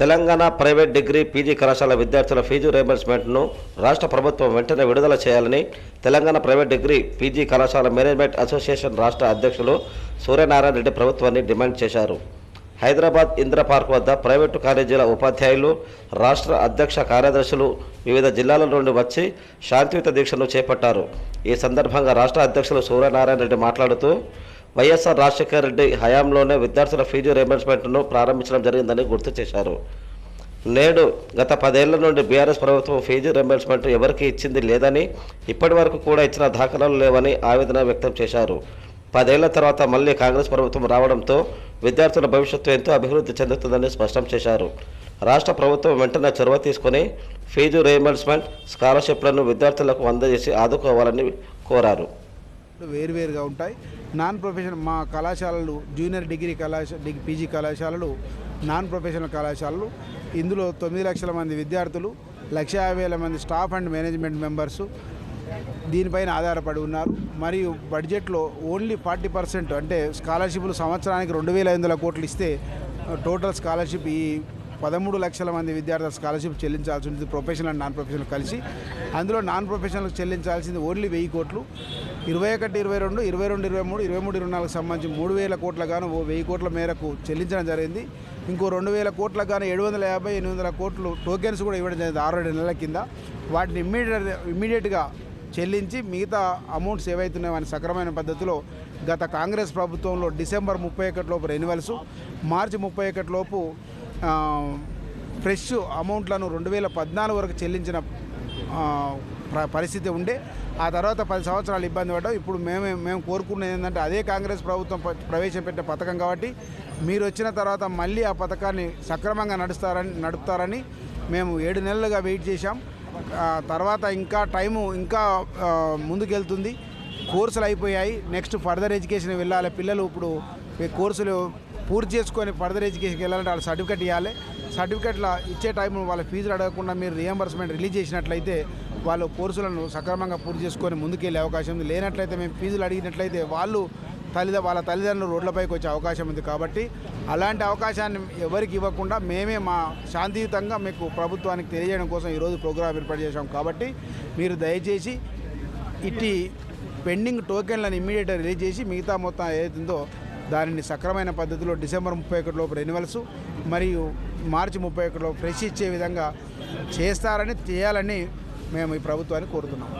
Telangana private degree PG కళాశాల విద్యార్థుల fee రీయింబర్స్మెంట్ను రాష్ట్ర ప్రభుత్వం వెంటనే విడుదల చేయాలని తెలంగాణ ప్రైవేట్ డిగ్రీ పీజీ కళాశాల మేనేజ్మెంట్ అసోసియేషన్ రాష్ట్ర అధ్యక్షులు సూర్యనారాయణ రెడ్డి ప్రభుత్వాన్ని డిమాండ్ చేశారు. హైదరాబాద్ ఇంద్ర పార్క్ వద్ద ప్రైవేటు కాలేజీల ఉపాధ్యాయులు రాష్ట్ర అధ్యక్ష కార్యదర్శులు వివిధ జిల్లాల నుండి వచ్చి శాంతియుత దీక్షను చేపట్టారు. ఈ సందర్భంగా రాష్ట్ర అధ్యక్షులు సూర్యనారాయణ రెడ్డి మాట్లాడుతూ వైఎస్ఆర్ రాజశేఖర రెడ్డి హయాంలోనే విద్యార్థుల ఫీజు రియంబర్స్మెంట్ను ప్రారంభించడం జరిగిందని గుర్తు చేశారు. నేడు గత పదేళ్ళ నుండి బీఆర్ఎస్ ప్రభుత్వం ఫీజు రియంబర్స్మెంట్ ఎవరికి ఇచ్చింది లేదని ఇప్పటి వరకు కూడా ఇచ్చిన దాఖలాలు లేవని ఆవేదన వ్యక్తం చేశారు. పదేళ్ళ తర్వాత మళ్ళీ కాంగ్రెస్ ప్రభుత్వం రావడంతో విద్యార్థుల భవిష్యత్తు ఎంతో అభివృద్ధి చెందుతుందని స్పష్టం చేశారు. రాష్ట్ర ప్రభుత్వం వెంటనే చొరవ తీసుకుని ఫీజు రియంబర్స్మెంట్ స్కాలర్షిప్లను విద్యార్థులకు అందజేసి ఆదుకోవాలని కోరారు. వేరువేరుగా ఉంటాయి. నాన్ ప్రొఫెషనల్ మా కళాశాలలు జూనియర్ డిగ్రీ కళాశాల డిగ్రీ పీజీ కళాశాలలు నాన్ ప్రొఫెషనల్ కళాశాలలు. ఇందులో తొమ్మిది లక్షల మంది విద్యార్థులు లక్ష యాభై వేల మంది స్టాఫ్ అండ్ మేనేజ్మెంట్ మెంబర్సు. దీనిపైన ఆధారపడి ఉన్నారు. మరియు బడ్జెట్లో ఓన్లీ ఫార్టీ పర్సెంట్ అంటే స్కాలర్షిప్లు సంవత్సరానికి రెండు వేల ఐదు వందల కోట్లు ఇస్తే టోటల్ స్కాలర్షిప్ ఈ పదమూడు లక్షల మంది విద్యార్థుల స్కాలర్షిప్ చెల్లించాల్సి ఉంటుంది ప్రొఫెషనల్ అండ్ నాన్ ప్రొఫెషనల్ కలిసి. అందులో నాన్ ప్రొఫెషనల్కి చెల్లించాల్సింది ఓన్లీ వెయ్యి కోట్లు. ఇరవై ఒకటి ఇరవై రెండు ఇరవై రెండు ఇరవై మూడు ఇరవై మూడు ఇరవై నాలుగు సంబంధించి మూడు వేల కోట్ల గాను ఓ వెయ్యి కోట్ల మేరకు చెల్లించడం జరిగింది. ఇంకో రెండు వేల కోట్ల గాను ఏడు వందల యాభై ఎనిమిది వందల కోట్లు టోకెన్స్ కూడా ఇవ్వడం జరిగింది ఆరు ఏడు నెలల కింద. వాటిని ఇమ్మీడియట్ ఇమ్మీడియట్గా చెల్లించి మిగతా అమౌంట్స్ ఏవైతున్నాయో అని సక్రమైన పద్ధతిలో గత కాంగ్రెస్ ప్రభుత్వంలో డిసెంబర్ ముప్పై ఒకటిలోపు రెన్యువల్స్ మార్చి ముప్పై ఒకటిలోపు ఫ్రెష్ అమౌంట్లను రెండు వేల పద్నాలుగు వరకు చెల్లించిన ప్ర- పరిస్థితి ఉండే. ఆ తర్వాత పది సంవత్సరాలు ఇబ్బంది పడ్డాం. ఇప్పుడు మేమే మేము కోరుకున్నది ఏంటంటే అదే కాంగ్రెస్ ప్రభుత్వం ప- ప్రవేశపెట్టే పథకం కాబట్టి మీరు వచ్చిన తర్వాత మళ్ళీ ఆ పథకాన్ని సక్రమంగా నడుస్తారని నడుపుతారని మేము ఏడు నెలలుగా వెయిట్ చేశాం. తర్వాత ఇంకా టైము ఇంకా ముందుకెళ్తుంది. కోర్సులు అయిపోయాయి. నెక్స్ట్ ఫర్దర్ ఎడ్యుకేషన్ వెళ్ళాలి. పిల్లలు ఇప్పుడు కోర్సులు పూర్తి చేసుకొని ఫర్దర్ ఎడ్యుకేషన్కి వెళ్ళాలంటే వాళ్ళు సర్టిఫికేట్ ఇవ్వాలి. సర్టిఫికేట్ల ఇచ్చే టైం వాళ్ళ ఫీజులు అడగకుండా మీరు రియంబర్స్మెంట్ రిలీజ్ చేసినట్లయితే వాళ్ళు కోర్సులను సక్రమంగా పూర్తి చేసుకొని ముందుకెళ్ళే అవకాశం ఉంది. లేనట్లయితే మేము ఫీజులు అడిగినట్లయితే వాళ్ళు తల్లిద వాళ్ళ తల్లిదండ్రులు రోడ్లపైకి వచ్చే అవకాశం ఉంది కాబట్టి అలాంటి అవకాశాన్ని ఎవరికి ఇవ్వకుండా మేమే మా శాంతియుతంగా మీకు ప్రభుత్వానికి తెలియజేయడం కోసం ఈరోజు ప్రోగ్రాం ఏర్పాటు చేశాం కాబట్టి మీరు దయచేసి ఇట్టి పెండింగ్ టోకెన్లను ఇమ్మీడియట్గా రిలీజ్ చేసి మిగతా మొత్తం ఏదైతుందో దానిని సక్రమైన పద్ధతిలో డిసెంబర్ ముప్పై ఒకటి లోపు రెన్యువల్స్ మరియు మార్చి ముప్పై ఒకటిలో ఫ్రెష్ ఇచ్చే విధంగా చేస్తారని చేయాలని మేము ఈ ప్రభుత్వాన్ని కోరుతున్నాం.